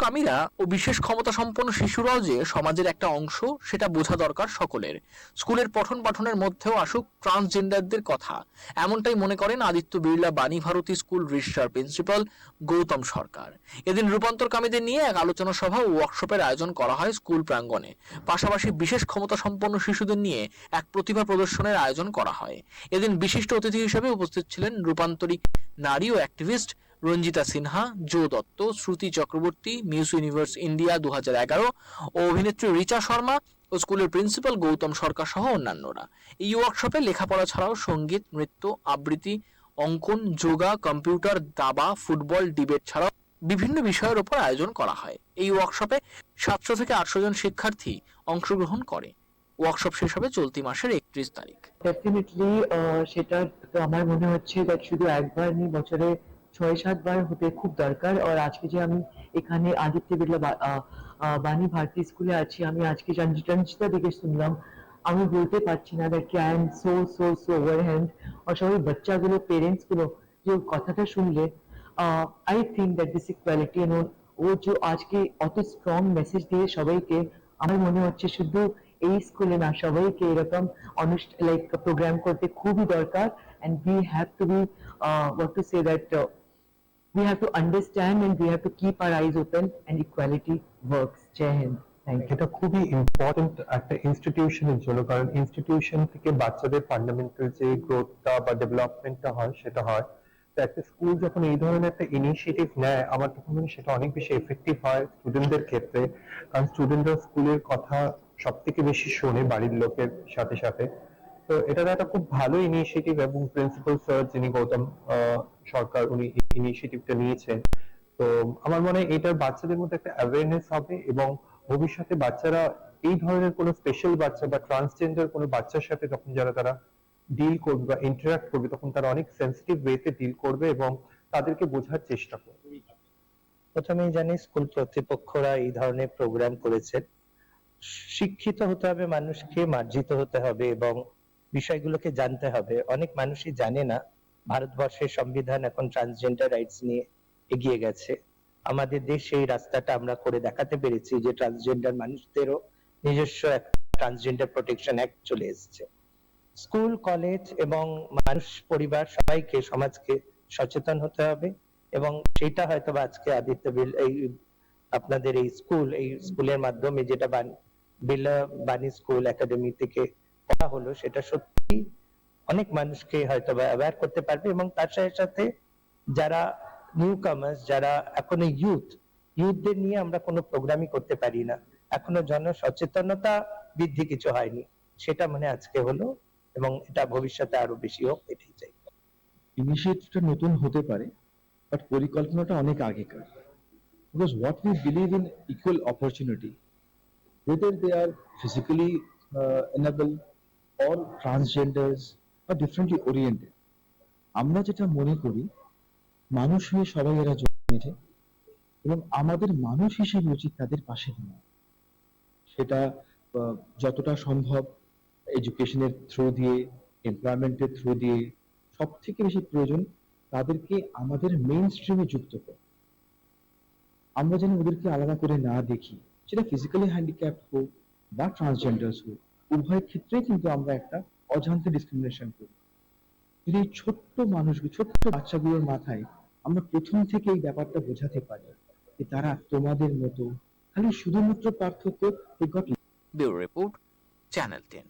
রূপান্তরকামীরা ও বিশেষ ক্ষমতা সম্পন্ন শিশুরাও যে সমাজের একটা অংশ, সেটা বোঝা দরকার সকলের। স্কুলের পঠন পাঠনের মধ্যেও আসুক ট্রান্সজেন্ডারদের কথা। এমনটাই মনে করেন Aditya Birla Bani Bharati school registrar principal Gautam Sarkar. এদিন রূপান্তরকামীদের নিয়ে এক আলোচনা সভা ও ওয়ার্কশপের আয়োজন করা হয় স্কুল প্রাঙ্গণে। পাশাপাশি বিশেষ ক্ষমতা সম্পন্ন শিশুদের নিয়ে এক প্রতিভা প্রদর্শনের আয়োজন করা হয়। এদিন বিশিষ্ট অতিথি হিসেবে উপস্থিত ছিলেন রূপান্তরিক নারী ও activist Ranjita Sinha, Jo Dutta, Shruti Chakraborty Muse Universe India দু ও অভিনেত্রী রিচা শর্মা ও স্কুলের প্রিন্সিপাল গৌতম সরকার সহ অন্যান্যরা। এই ওয়ার্কশপে লেখাপড়া ছাড়াও সংগীত, নৃত্য, আবৃত্তি, অঙ্কন, যোগা, কম্পিউটার, দাবা, ফুটবল, ডিবেট ছাড়াও বিভিন্ন বিষয়ের ওপর আয়োজন করা হয়। এই ওয়ার্কশপে সাতশো থেকে আটশো জন শিক্ষার্থী অংশগ্রহণ করে। ওয়ার্কশপ শেষ হবে চলতি মাসের একত্রিশ তারিখ। ডেফিনেটলি সেটা আমার মনে হচ্ছে শুধু একবার বছরে ছয় সাতবার হতে খুব দরকার আর আজকে যে আমি এখানে আদিত্য বিড়লা বা- আহ, আহ, বাণী ভারতী স্কুলে আছি আমি আজকে রঞ্জিতা দিকে শুনলাম। আমি বলতে পারছি না that I am so so so overhand আর সবাই বাচ্চাগুলো পেরেন্টসগুলো যে কথাটা শুনলে I think that this equality and ও যে আজকে অত স্ট্রং মেসেজ দিয়ে সবাইকে আমার মনে হচ্ছে শুধু এই স্কুলে না সবাইকে এরকম অনুষ্ঠান লাইক প্রোগ্রাম করতে খুবই দরকার and we have to be uh, what to say that uh, we have to understand and we have to keep our eyes open and equality works. Jai hind. এটা খুবই ইম্পর্টেন্ট একটা ইনস্টিটিউশনের জন্য, কারণ institution থেকে বাচ্চাদের ফান্ডামেন্টাল যে গ্রোথটা বা ডেভেলপমেন্টটা হয়, সেটা হয়। তো একটা স্কুল যখন এই ধরনের একটা ইনিশিয়েটিভ নেয়, আমার তখন মনে সেটা অনেক বেশি এফেক্টিভ হয় স্টুডেন্টদের ক্ষেত্রে। কারণ স্টুডেন্টরা স্কুলের কথা সব থেকে বেশি শোনে বাড়ির লোকের সাথে সাথে। তো এটা একটা খুব ভালো ইনিশিয়েটিভ এবং প্রিন্সিপাল স্যার যিনি গৌতম সরকার, উনি ইনিশিয়েটিভটা নিয়েছেন। তো আমার মনে হয় এটার বাচ্চাদের মধ্যে একটা অ্যাওয়ারনেস হবে এবং ভবিষ্যতে বাচ্চারা এই ধরনের কোনো স্পেশাল বাচ্চা বা ট্রান্সজেন্ডার কোনো বাচ্চার সাথে যখন যারা তারা ডিল করবে বা ইন্টারাক্ট করবে, তখন তারা অনেক সেন্সিটিভ ওয়েতে ডিল করবে এবং তাদেরকে বোঝার চেষ্টা করবে। প্রথমেই জানি স্কুল কর্তৃপক্ষরা এই ধরনের প্রোগ্রাম করেছেন। শিক্ষিত হতে হবে, মানুষকে মার্জিত হতে হবে এবং বিষয়গুলোকে জানতে হবে। অনেক মানুষই জানে না, ভারতবর্ষের সংবিধান এখন ট্রান্সজেন্ডার রাইটস নিয়ে এগিয়ে গেছে। আমাদের দেশে এই রাস্তাটা আমরা করে দেখাতে পেরেছি যে ট্রান্সজেন্ডার মানুষদেরও নিজস্ব একটা ট্রান্সজেন্ডার প্রোটেকশন অ্যাক্ট চলে এসেছে। স্কুল, কলেজ এবং মানুষ, পরিবার সবাইকে, সমাজকে সচেতন হতে হবে এবং সেটা হয়তো আজকে আদিত্য বিল, এই আপনাদের এই স্কুল, এই স্কুলের মাধ্যমে যেটা বান- বিড়লা বাণী স্কুল একাডেমি থেকে করা হলো সেটা সত্যি অনেক মানুষকে হয়তো বা অ্যাওয়্যার করতে পারবে এবং তার সাথে সাথে যারা নিউ কামার্স যারা এখনও ইউথ ইউথদের নিয়ে আমরা কোনো প্রোগ্রামই করতে পারি না। এখনও জন সচেতনতা বৃদ্ধি কিছু হয়নি। সেটা মানে আজকে হলো এবং এটা ভবিষ্যতে আরও বেশি হোক এটাই চাই। ইনিশিয়েটিভটা নতুন হতে পারে বাট পরিকল্পনাটা অনেক আগেকার। Because what we believe in equal opportunity whether they are physically uh, or transgenders বা differently oriented. আমরা যেটা মনে করি, মানুষ হয়ে সবাই এরা জন্মেছে এবং আমাদের মানুষ হিসেবে উচিত তাদের পাশে দাঁড়ানো। সেটা যতটা সম্ভব এডুকেশনের থ্রু দিয়ে এমপ্লয়মেন্টের থ্রু দিয়ে সব থেকে বেশি প্রয়োজন তাদেরকে আমাদের মেইন স্ট্রিমে যুক্ত করা। আমরা যেন ওদেরকে আলাদা করে না দেখি, সেটা ফিজিক্যালি হ্যান্ডিক্যাপ হোক বা ট্রান্সজেন্ডার্স হোক। উভয় ক্ষেত্রেই কিন্তু আমরা একটা অজান্তে ডিসক্রিমিনেশন করি। যদি ছোট্ট মানুষগুলো, ছোট্ট বাচ্চাগুলোর মাথায় আমরা প্রথম থেকে এই ব্যাপারটা বোঝাতে পারি যে তারা তোমাদের মতো, খালি শুধুমাত্র পার্থক্য রিপোর্ট, চ্যানেল টেন